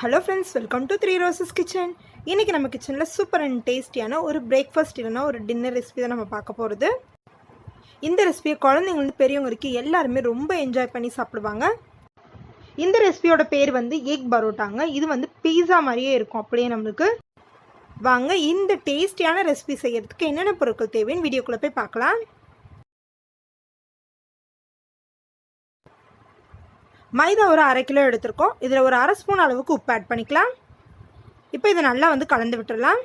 Hello friends welcome to three roses kitchen இன்றைக்கி நம்ம கிச்சனில் சூப்பர் அண்ட் டேஸ்டியான ஒரு பிரேக்ஃபாஸ்ட் இல்லைனா ஒரு டின்னர் ரெசிபி தான் நம்ம பார்க்க போகிறது இந்த ரெசிபியை குழந்தைங்களுக்கு பெரியவங்க வரைக்கும் எல்லாருமே ரொம்ப என்ஜாய் பண்ணி சாப்பிடுவாங்க. இந்த ரெசிபியோட பேர் வந்து எக் பரோட்டாங்க. இது வந்து பீஸா மாதிரியே இருக்கும் அப்படியே நம்மளுக்கு. வாங்க இந்த டேஸ்டியான ரெசிபி செய்யறதுக்கு என்னென்ன பொருட்கள் தேவைன்னு வீடியோக்குள்ளே போய் பார்க்கலாம். மைதா ஒரு அரை கிலோ எடுத்திருக்கோம். இதில் ஒரு அரை ஸ்பூன் அளவுக்கு உப்பு ஆட் பண்ணிக்கலாம். இப்போ இதை நல்லா வந்து கலந்து விட்டுடலாம்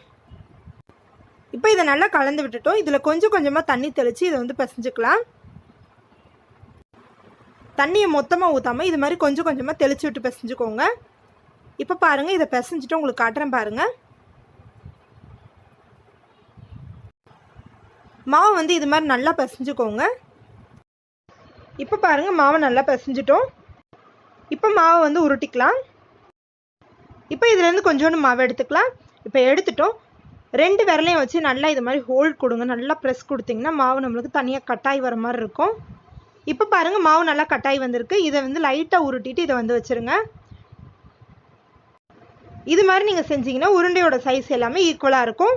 இப்போ இதை நல்லா கலந்து விட்டுட்டோம். இதில் கொஞ்சம் கொஞ்சமாக தண்ணி தெளித்து இதை வந்து பிசைஞ்சுக்கலாம். தண்ணியை மொத்தமாக ஊற்றாமல் இது மாதிரி கொஞ்சம் கொஞ்சமாக தெளித்து விட்டு பிசைஞ்சுக்கோங்க. இப்போ பாருங்கள் இதை பிசைஞ்சிட்டு உங்களுக்கு காட்டுறேன் பாருங்கள் மாவு வந்து இது மாதிரி நல்லா பிசைஞ்சுக்கோங்க. இப்போ பாருங்கள் மாவை நல்லா பிசைஞ்சிட்டோம். இப்போ மாவை வந்து உருட்டிக்கலாம். இப்போ இதுலேருந்து கொஞ்சோண்டு மாவு எடுத்துக்கலாம். இப்போ எடுத்துட்டோம். ரெண்டு விரலையும் வச்சு நல்லா இது மாதிரி ஹோல்ட் கொடுங்க. நல்லா ப்ரெஸ் கொடுத்தீங்கன்னா மாவு நம்மளுக்கு தனியாக கட்டாய் வர மாதிரி இருக்கும். இப்போ பாருங்கள் மாவு நல்லா கட்டாய் வந்திருக்கு. இதை வந்து லைட்டாக உருட்டிட்டு இதை வந்து வச்சுருங்க. இது மாதிரி நீங்கள் செஞ்சீங்கன்னா உருண்டையோட சைஸ் எல்லாமே ஈக்குவலாக இருக்கும்.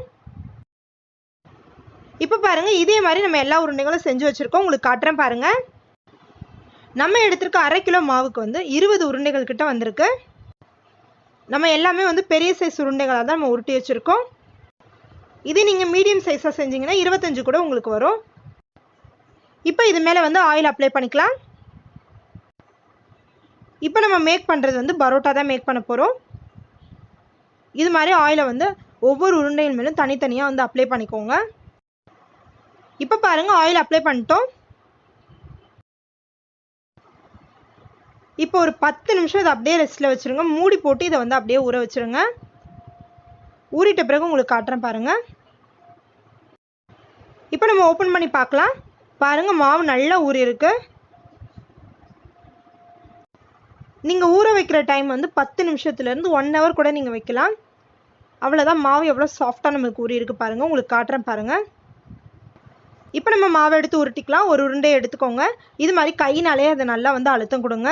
இப்போ பாருங்கள் இதே மாதிரி நம்ம எல்லா உருண்டைகளும் செஞ்சு வச்சுருக்கோம். உங்களுக்கு காட்டுறேன் பாருங்கள் நம்ம எடுத்திருக்க அரை கிலோ மாவுக்கு வந்து இருபது உருண்டைகள் கிட்ட வந்திருக்கு. நம்ம எல்லாமே வந்து பெரிய சைஸ் உருண்டைகளாக தான் நம்ம உருட்டி வச்சுருக்கோம். இதே நீங்கள் மீடியம் சைஸாக செஞ்சீங்கன்னா இருபத்தஞ்சு கூட உங்களுக்கு வரும். இப்போ இது மேலே வந்து ஆயில் அப்ளை பண்ணிக்கலாம். இப்போ நம்ம மேக் பண்ணுறது வந்து பரோட்டா தான் மேக் பண்ண போகிறோம் இது மாதிரி ஆயிலை வந்து ஒவ்வொரு உருண்டைகள் மேலும் தனித்தனியாக வந்து அப்ளை பண்ணிக்கோங்க. இப்போ பாருங்கள் ஆயில் அப்ளை பண்ணிட்டோம். இப்போ ஒரு பத்து நிமிஷம் இதை அப்படியே ரெஸ்ட்டில் வச்சுருங்க. மூடி போட்டு இதை வந்து அப்படியே ஊற வச்சுருங்க. ஊறிட்ட பிறகு உங்களுக்கு காட்டுறேன் பாருங்கள் இப்போ நம்ம ஓப்பன் பண்ணி பார்க்கலாம். பாருங்கள் மாவு நல்லா ஊறி இருக்கு நீங்கள் ஊற வைக்கிற டைம் வந்து பத்து நிமிஷத்துலேருந்து ஒன் ஹவர் கூட நீங்கள் வைக்கலாம். அவ்வளோதான் மாவு எவ்வளோ சாஃப்டாக நமக்கு ஊறிருக்கு பாருங்கள் உங்களுக்கு காட்டுறேன் பாருங்கள் இப்போ நம்ம மாவை எடுத்து உருட்டிக்கலாம். ஒரு உருண்டையை எடுத்துக்கோங்க. இது மாதிரி கையினாலே அதை நல்லா வந்து அழுத்தம் கொடுங்க.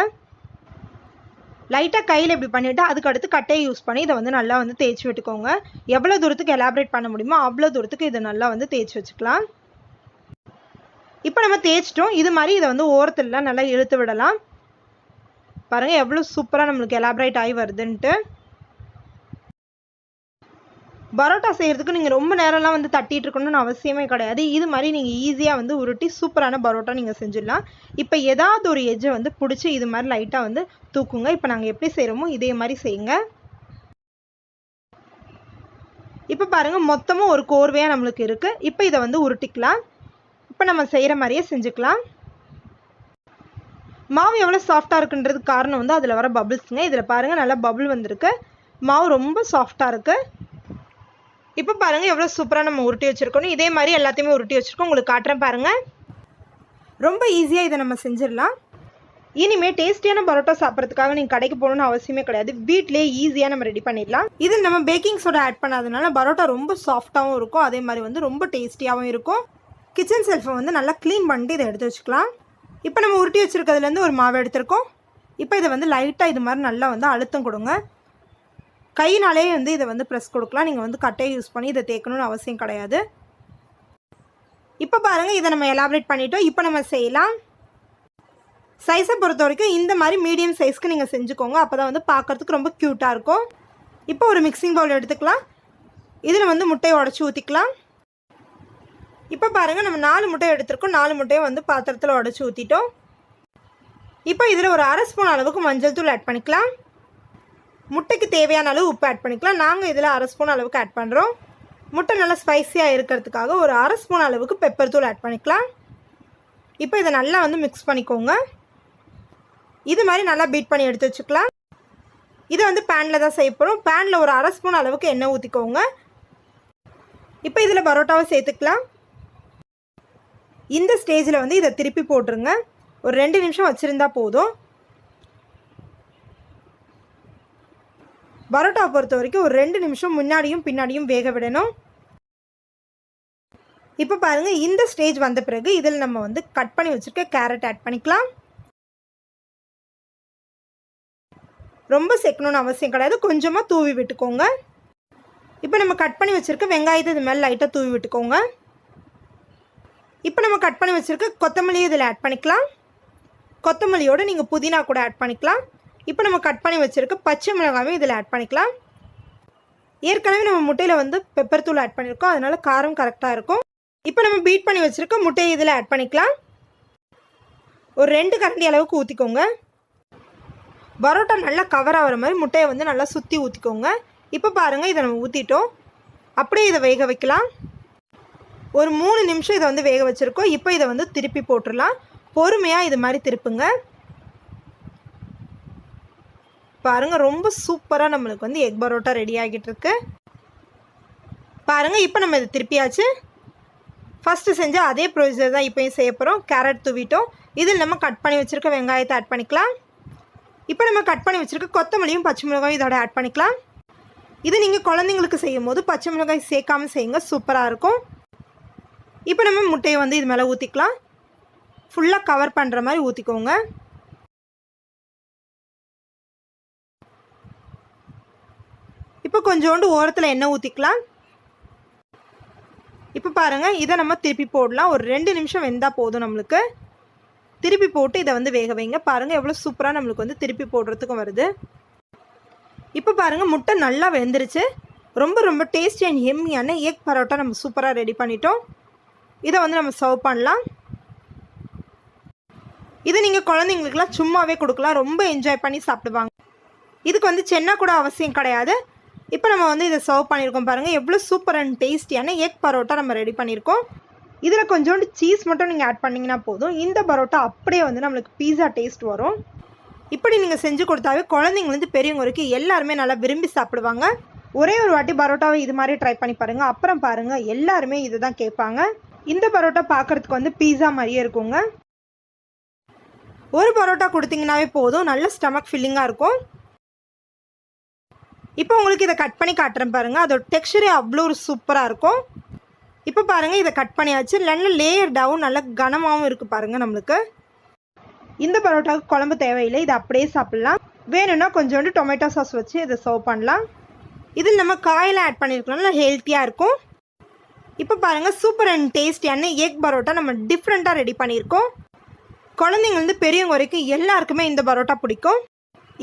லைட்டாக கையில் இப்படி பண்ணிவிட்டு அதுக்கு அடுத்து கட்டையை யூஸ் பண்ணி இதை வந்து நல்லா வந்து தேய்ச்சி விட்டுக்கோங்க. எவ்வளோ தூரத்துக்கு எலாபரேட் பண்ண முடியுமோ அவ்வளோ தூரத்துக்கு இதை நல்லா வந்து தேய்ச்சி வச்சுக்கலாம். இப்போ நம்ம தேய்ச்சிட்டோம். இது மாதிரி இதை வந்து ஓரத்துலலாம் நல்லா இழுத்து விடலாம். பாருங்கள் எவ்வளோ சூப்பராக நம்மளுக்கு எலாபரேட் ஆகி வருதுன்ட்டு. பரோட்டா செய்கிறதுக்கு நீங்கள் ரொம்ப நேரம்லாம் வந்து தட்டிட்டு இருக்கணும்னு அவசியமே கிடையாது. இது மாதிரி நீங்கள் ஈஸியாக வந்து உருட்டி சூப்பரான பரோட்டா நீங்கள் செஞ்சிடலாம். இப்போ ஏதாவது ஒரு எஜ்ஜை வந்து பிடிச்சி இது மாதிரி லைட்டாக வந்து தூக்குங்க. இப்போ நாங்கள் எப்படி செய்கிறோமோ இதே மாதிரி செய்யுங்க. இப்போ பாருங்கள் மொத்தமும் ஒரு கோர்வையாக நம்மளுக்கு இருக்குது இப்போ இதை வந்து உருட்டிக்கலாம். இப்போ நம்ம செய்கிற மாதிரியே செஞ்சுக்கலாம். மாவு எவ்வளோ சாஃப்டாக இருக்குன்றதுக்கு காரணம் வந்து அதில் வர பபிள்ஸுங்க இதில் பாருங்கள் நல்லா பபுள் வந்திருக்கு. மாவு ரொம்ப சாஃப்டாக இருக்குது இப்போ பாருங்கள் எவ்வளோ சூப்பராக நம்ம உருட்டி வச்சுருக்கோம் இதே மாதிரி எல்லாத்தையுமே உருட்டி வச்சுருக்கோம். உங்களுக்கு காட்டுறேன் பாருங்கள் ரொம்ப ஈஸியாக இதை நம்ம செஞ்சிடலாம். இனிமேல் டேஸ்டியான பரோட்டா சாப்பிட்றதுக்காக நீங்கள் கடைக்கு போகணும்னு அவசியமே கிடையாது. வீட்லேயே ஈஸியாக நம்ம ரெடி பண்ணிடலாம். இது நம்ம பேக்கிங் சோடா ஆட் பண்ணாதனால பரோட்டா ரொம்ப சாஃப்டாகவும் இருக்கும். அதே மாதிரி வந்து ரொம்ப டேஸ்டியாகவும் இருக்கும். கிச்சன் செல்ஃபை வந்து நல்லா க்ளீன் பண்ணிட்டு இதை எடுத்து வச்சுக்கலாம். இப்போ நம்ம உருட்டி வச்சுருக்கிறதுலேருந்து ஒரு மாவு எடுத்திருக்கோம். இப்போ இதை வந்து லைட்டாக இது மாதிரி நல்லா வந்து அழுத்தம் கொடுங்க. கையினாலே வந்து இதை வந்து ப்ரெஸ் கொடுக்கலாம். நீங்கள் வந்து கட்டையை யூஸ் பண்ணி இதை தேய்க்கணும்னு அவசியம் கிடையாது. இப்போ பாருங்கள் இதை நம்ம எலாபரேட் பண்ணிட்டோம். இப்போ நம்ம செய்யலாம். சைஸை பொறுத்த வரைக்கும் இந்த மாதிரி மீடியம் சைஸ்க்கு நீங்கள் செஞ்சுக்கோங்க. அப்போ தான் வந்து பார்க்குறதுக்கு ரொம்ப க்யூட்டாக இருக்கும். இப்போ ஒரு மிக்சிங் பவுல் எடுத்துக்கலாம். இதில் வந்து முட்டையை உடச்சி ஊற்றிக்கலாம் இப்போ பாருங்கள் நம்ம நாலு முட்டை எடுத்திருக்கோம். நாலு முட்டையை வந்து பாத்திரத்தில் உடச்சி ஊற்றிட்டோம் இப்போ இதில் ஒரு அரை ஸ்பூன் அளவுக்கு மஞ்சள் தூள் ஆட் பண்ணிக்கலாம். முட்டைக்கு தேவையான அளவு உப்பு ஆட் பண்ணிக்கலாம். நாங்கள் இதில் அரை ஸ்பூன் அளவுக்கு ஆட் பண்ணுறோம் முட்டை நல்லா ஸ்பைஸியாக இருக்கிறதுக்காக ஒரு அரை ஸ்பூன் அளவுக்கு பெப்பர் தூள் ஆட் பண்ணிக்கலாம். இப்போ இதை நல்லா வந்து மிக்ஸ் பண்ணிக்கோங்க. இது மாதிரி நல்லா பீட் பண்ணி எடுத்து வச்சுக்கலாம். இதை வந்து பேனில் தான் செய்ய போகிறோம் பேனில் ஒரு அரை ஸ்பூன் அளவுக்கு எண்ணெய் ஊற்றிக்கோங்க இப்போ இதில் பரோட்டாவை சேர்த்துக்கலாம். இந்த ஸ்டேஜில் வந்து இதை திருப்பி போட்டுருங்க. ஒரு ரெண்டு நிமிஷம் வச்சுருந்தா போதும். பரோட்டா பொறுத்த வரைக்கும் ஒரு ரெண்டு நிமிஷம் முன்னாடியும் பின்னாடியும் வேக விடணும். இப்போ பாருங்கள் இந்த ஸ்டேஜ் வந்த பிறகு இதில் நம்ம வந்து கட் பண்ணி வச்சுருக்க கேரட் ஆட் பண்ணிக்கலாம். ரொம்ப சேர்க்கணும்னு அவசியம் கிடையாது. கொஞ்சமாக தூவி விட்டுக்கோங்க. இப்போ நம்ம கட் பண்ணி வச்சுருக்க வெங்காயத்தை இது மேலே லைட்டாக தூவி விட்டுக்கோங்க. இப்போ நம்ம கட் பண்ணி வச்சுருக்க கொத்தமல்லியும் இதில் ஆட் பண்ணிக்கலாம். கொத்தமல்லியோடு நீங்கள் புதினா கூட ஆட் பண்ணிக்கலாம். இப்போ நம்ம கட் பண்ணி வச்சுருக்க பச்சை மிளகாயும் இதில் ஆட் பண்ணிக்கலாம். ஏற்கனவே நம்ம முட்டையில் வந்து பெப்பர் தூள் ஆட் பண்ணியிருக்கோம் அதனால் காரம் கரெக்டாக இருக்கும். இப்போ நம்ம பீட் பண்ணி வச்சுருக்க முட்டையை இதில் ஆட் பண்ணிக்கலாம். ஒரு ரெண்டு கரண்டி அளவுக்கு ஊற்றிக்கோங்க பரோட்டா நல்லா கவர் ஆகிற மாதிரி முட்டையை வந்து நல்லா சுற்றி ஊற்றிக்கோங்க இப்போ பாருங்கள் இதை நம்ம ஊற்றிட்டோம் அப்படியே இதை வேக வைக்கலாம். ஒரு மூணு நிமிஷம் இதை வந்து வேக வச்சுருக்கோம். இப்போ இதை வந்து திருப்பி போட்டுடலாம். பொறுமையாக இது மாதிரி திருப்புங்க. பாருங்கள் ரொம்ப சூப்பராக நம்மளுக்கு வந்து எக் பரோட்டா ரெடி ஆகிட்டு இருக்கு பாருங்கள் இப்போ நம்ம இது திருப்பியாச்சு. ஃபஸ்ட்டு செஞ்ச அதே ப்ரொசீஜர் தான் இப்போயும் செய்ய போகிறோம் கேரட் தூவிட்டோம். இதில் நம்ம கட் பண்ணி வச்சுருக்க வெங்காயத்தை ஆட் பண்ணிக்கலாம். இப்போ நம்ம கட் பண்ணி வச்சுருக்க கொத்தமல்லியும் பச்சை மிளகாயும் இதோட ஆட் பண்ணிக்கலாம். இது நீங்கள் குழந்தைங்களுக்கு செய்யும் போது பச்சை மிளகாய் சேர்க்காம செய்யுங்க சூப்பராக இருக்கும். இப்போ நம்ம முட்டையை வந்து இது மேலே ஊற்றிக்கலாம் ஃபுல்லாக கவர் பண்ணுற மாதிரி ஊற்றிக்கோங்க இப்போ கொஞ்சோண்டு ஓரத்தில் எண்ணெய் ஊற்றிக்கலாம் இப்போ பாருங்கள் இதை நம்ம திருப்பி போடலாம். ஒரு ரெண்டு நிமிஷம் வெந்தால் போதும் நம்மளுக்கு. திருப்பி போட்டு இதை வந்து வேக வைங்க. பாருங்கள் எவ்வளோ சூப்பராக நம்மளுக்கு வந்து திருப்பி போடுறதுக்கும் வருது. இப்போ பாருங்கள் முட்டை நல்லா வெந்துருச்சு. ரொம்ப ரொம்ப டேஸ்டி அண்ட் ஹெம்மியான எக் பரோட்டா நம்ம சூப்பராக ரெடி பண்ணிட்டோம். இதை வந்து நம்ம சர்வ் பண்ணலாம். இது நீங்கள் குழந்தைங்களுக்குலாம் சும்மாவே கொடுக்கலாம். ரொம்ப என்ஜாய் பண்ணி சாப்பிடுவாங்க. இதுக்கு வந்து சென்னா கூட அவசியம் கிடையாது. இப்போ நம்ம வந்து இதை சர்வ் பண்ணியிருக்கோம் பாருங்கள் எவ்வளோ சூப்பர் அண்ட் டேஸ்டியான எக் பரோட்டா நம்ம ரெடி பண்ணியிருக்கோம். இதில் கொஞ்சோண்டு சீஸ் மட்டும் நீங்கள் ஆட் பண்ணிங்கன்னா போதும். இந்த பரோட்டா அப்படியே வந்து நம்மளுக்கு பீஸா டேஸ்ட் வரும். இப்படி நீங்கள் செஞ்சு கொடுத்தாவே குழந்தைங்கலேருந்து பெரியவங்க வரைக்கும் எல்லாருமே நல்லா விரும்பி சாப்பிடுவாங்க. ஒரே ஒரு வாட்டி பரோட்டாவை இது மாதிரி ட்ரை பண்ணி பாருங்கள் அப்புறம் பாருங்கள் எல்லாருமே இதை தான் கேட்பாங்க. இந்த பரோட்டா பார்க்குறதுக்கு வந்து பீஸா மாதிரியே இருக்குங்க. ஒரு பரோட்டா கொடுத்தீங்கன்னாவே போதும். நல்ல ஸ்டமக் ஃபில்லிங்காக இருக்கும். இப்போ உங்களுக்கு இதை கட் பண்ணி காட்டுறேன் பாருங்கள் அதோட டெக்ஸ்டரே அவ்வளோ ஒரு சூப்பராக இருக்கும். இப்போ பாருங்கள் இதை கட் பண்ணியாச்சு. நல்ல லேயர் டவுன் நல்ல கனமாகவும் இருக்குது பாருங்கள் நம்மளுக்கு. இந்த பரோட்டாவுக்கு குழம்பு தேவையில்லை. இதை அப்படியே சாப்பிட்லாம். வேணும்னா கொஞ்சோண்டு டொமேட்டோ சாஸ் வச்சு இதை சர்வ் பண்ணலாம். இதில் நம்ம காயில் ஆட் பண்ணியிருக்கலாம் நல்லா ஹெல்த்தியாக இருக்கும். இப்போ பாருங்கள் சூப்பர் அண்ட் டேஸ்டியான எக் பரோட்டா நம்ம டிஃப்ரெண்ட்டாக ரெடி பண்ணியிருக்கோம். குழந்தைங்கலேருந்து பெரியவங்க வரைக்கும் எல்லாருக்குமே இந்த பரோட்டா பிடிக்கும்.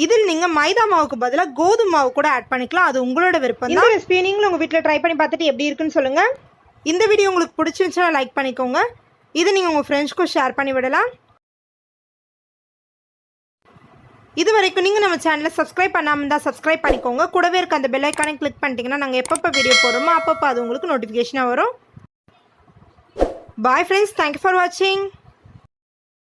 இதில் நீங்கள் மைதா மாவுக்கு பதிலாக கோதுமை மாவு கூட ஆட் பண்ணிக்கலாம். அது உங்களோட விருப்பம் இந்த ரெசிபியை நீங்களும் உங்கள் வீட்டில் ட்ரை பண்ணி பார்த்துட்டு எப்படி இருக்குன்னு சொல்லுங்கள் இந்த வீடியோ உங்களுக்கு பிடிச்சிருந்துச்சுன்னா லைக் பண்ணிக்கோங்க. இது நீங்கள் உங்கள் ஃப்ரெண்ட்ஸ்க்கும் ஷேர் பண்ணி விடலாம். இது வரைக்கும் நீங்கள் நம்ம சேனலை சப்ஸ்கிரைப் பண்ணாமல் இருந்தால் சப்ஸ்கிரைப் பண்ணிக்கோங்க. கூடவே இருக்க அந்த பெல் ஐக்கானை கிளிக் பண்ணிட்டீங்கன்னா நாங்கள் எப்பப்போ வீடியோ போடுறோமோ அப்பப்போ அது உங்களுக்கு நோட்டிஃபிகேஷனாக வரும். பாய் ஃப்ரெண்ட்ஸ் தேங்க்யூ ஃபார் வாட்சிங்